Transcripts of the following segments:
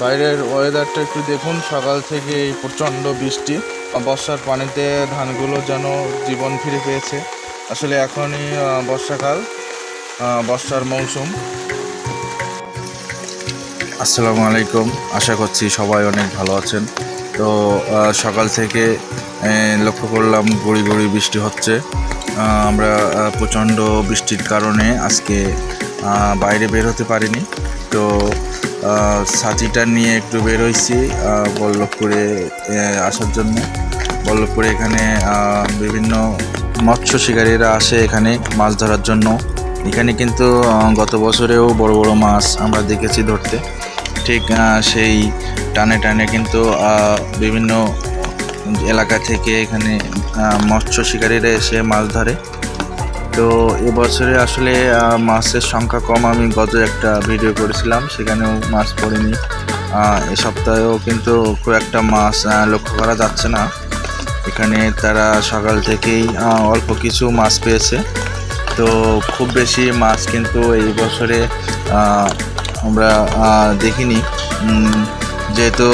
বাইরের ওয়েদারটা একটু দেখুন। সকাল থেকে প্রচণ্ড বৃষ্টি। বর্ষার পানিতে ধানগুলো যেন জীবন ফিরে পেয়েছে। আসলে এখনই বর্ষাকাল বর্ষার মৌসুম। আসসালামু আলাইকুম। আশা করছি সবাই অনেক ভালো আছেন। তো সকাল থেকে লক্ষ্য করলাম গুড়ি গুড়ি বৃষ্টি হচ্ছে। আমরা প্রচণ্ড বৃষ্টির কারণে আজকে বাইরে বের হতে পারিনি। তো ছাতিটা নিয়ে একটু বের হয়েছি বল্লভপুরে আসার জন্য। বল্লভপুরে এখানে বিভিন্ন মৎস্য শিকারীরা আসে এখানে মাছ ধরার জন্য। এখানে কিন্তু গত বছরেও বড় বড় মাছ আমরা দেখেছি ধরতে। ঠিক সেই টানে টানে কিন্তু বিভিন্ন এলাকা থেকে এখানে মৎস্য শিকারীরা এসে মাছ ধরে। তো এবছরে আসলে মাছের সংখ্যা কম। আমি গত একটা ভিডিও করেছিলাম, সেখানেও মাছ পড়েনি। এ সপ্তাহেও কিন্তু খুব একটা মাছ লক্ষ্য করা যাচ্ছে না। এখানে তারা সকাল থেকেই অল্প কিছু মাছ পেয়েছে। তো খুব বেশি মাছ কিন্তু এই বছরে আমরা দেখিনি। যেহেতু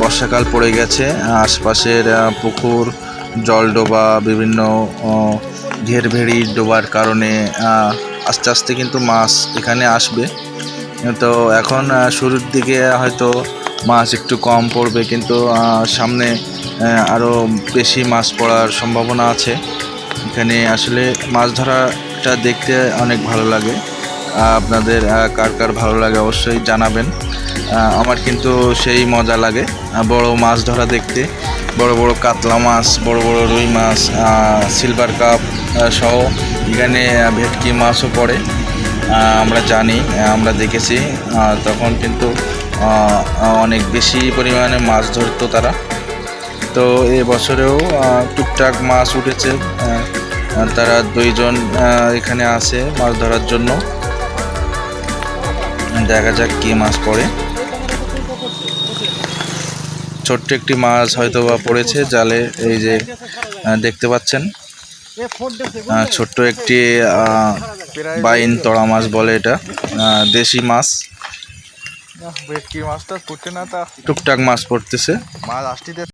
বর্ষাকাল পড়ে গেছে, আশপাশের পুকুর, জলডোবা, বিভিন্ন আহ, ঘেরভেড়ি ডোবার কারণে আস্তে আস্তে কিন্তু মাছ এখানে আসবে। তো এখন শুরুর দিকে হয়তো মাছ একটু কম পড়বে কিন্তু সামনে আরও বেশি মাছ পড়ার সম্ভাবনা আছে। এখানে আসলে মাছ ধরাটা দেখতে অনেক ভালো লাগে। আপনাদের কার কার ভালো লাগে অবশ্যই জানাবেন। আমার কিন্তু সেই মজা লাগে বড় মাছ ধরা দেখতে। বড় বড় কাতলা মাছ, বড় বড় রুই মাছ সিলভার কাপ সহ এখানে ভেটকি মাছও পড়ে। আমরা জানি আমরা দেখেছি। তখন কিন্তু অনেক বেশি পরিমাণে মাছ ধরতো তারা। তো এ বছরেও টুকটাক মাছ উঠেছে। তারা দুইজন এখানে আছে মাছ ধরার জন্য। দেখা যাক কি মাছ পড়ে। ছোট্ট একটি মাছ হয়তো বা পড়েছে জালে এই যে দেখতে পাচ্ছেন। ছোট্ট একটি বাইন তড়া মাছ বলে এটা দেশি মাছ। টুকটাক মাছ পড়তেছে। মাছ আসতে